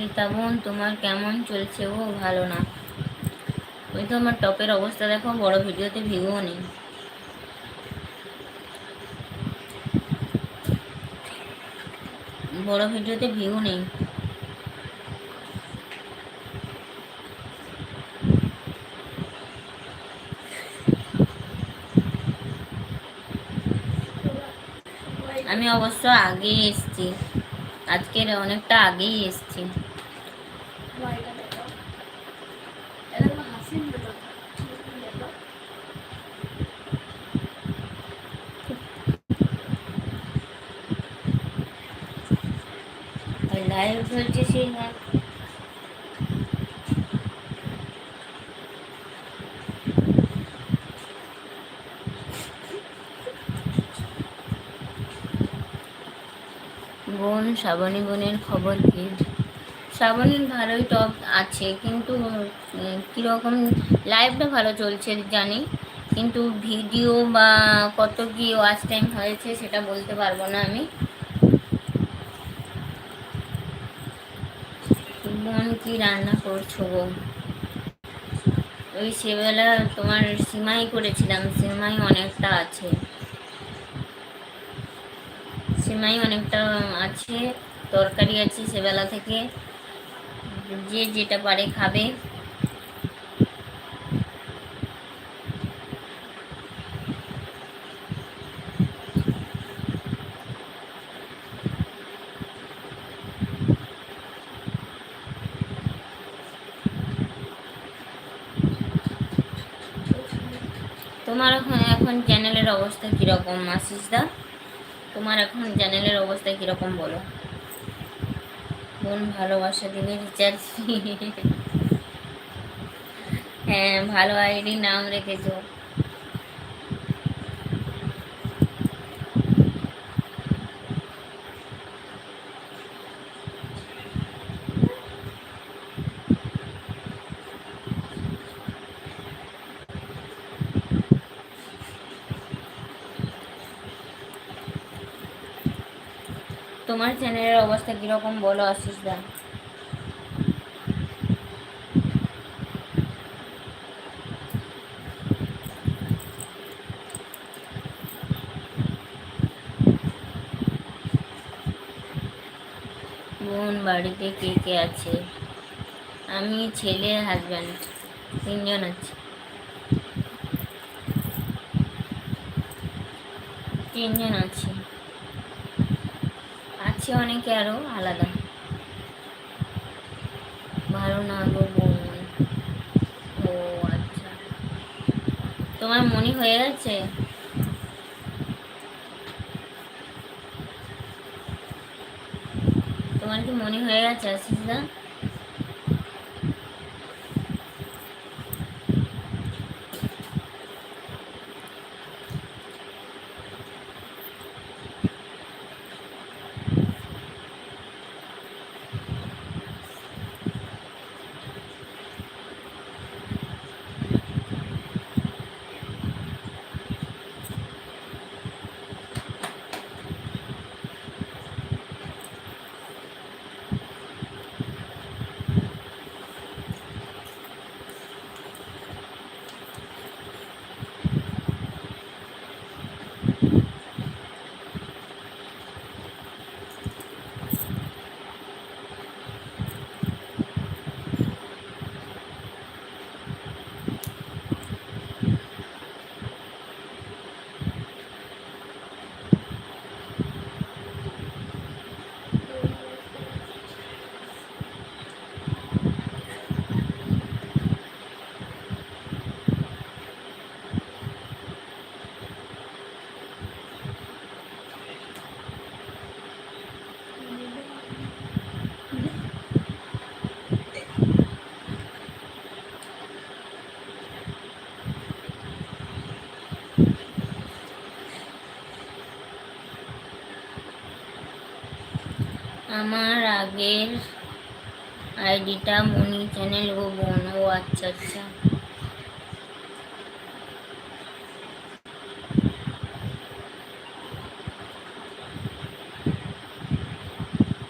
রীতা বোন তোমার কেমন চলছে? ও, ভালো না। ওই তো আমার টপের অবস্থা, দেখো, বড় ভিডিওতে ভিউও নেই। বড় ভিডিওতে ভিউ নেই। আমি অবশ্য আগেই এসছি। আজকের অনেকটা আগেই এসছি বাড়িটা দেখো এটা তো হাসি দেখো দেখো লাইভ চলছে সেই না। বোন শ্রাবণী বোনের খবর কি? শ্রাবণীর ভালোই টপ আছে, কিন্তু কীরকম লাইভটা ভালো চলছে জানি, কিন্তু ভিডিও বা কত কি ওয়াচ টাইম হয়েছে সেটা বলতে পারব না আমি। বোন কি রান্না করছ গো? ওই সেবেলা তোমার সিমাই করেছিলাম, সিমাই অনেকটা আছে। সিমাই অনেকটা আছে, তরকারি আছে সেবেলা থেকে। যে যেটা পারে খাবে। তোমার এখন এখন চ্যানেলের অবস্থা কীরকম আশিস দা তোমার এখন চ্যানেলের অবস্থা কীরকম বলো? বোন ভালোবাসা দিলে রিচার্জ হ্যাঁ ভালো আইডি নাম রেখেছো। তোমার চ্যানেলের অবস্থা কীরকম বলো আশিস দা? বোন বাড়িতে কে কে আছে? আমি ছেলে হাজব্যান্ড তিনজন আছে। তিনজন আছে। আছে অনেকে আরও আলাদা। ভালো না গো বোন। ও আচ্ছা। তোমার মনে হয়ে গেছে? তোমার কি মনে হয়ে গেছে আশিস দা আমার আগের আইডিটা মনি চ্যানেল ও বোন ও আচ্ছা আচ্ছা।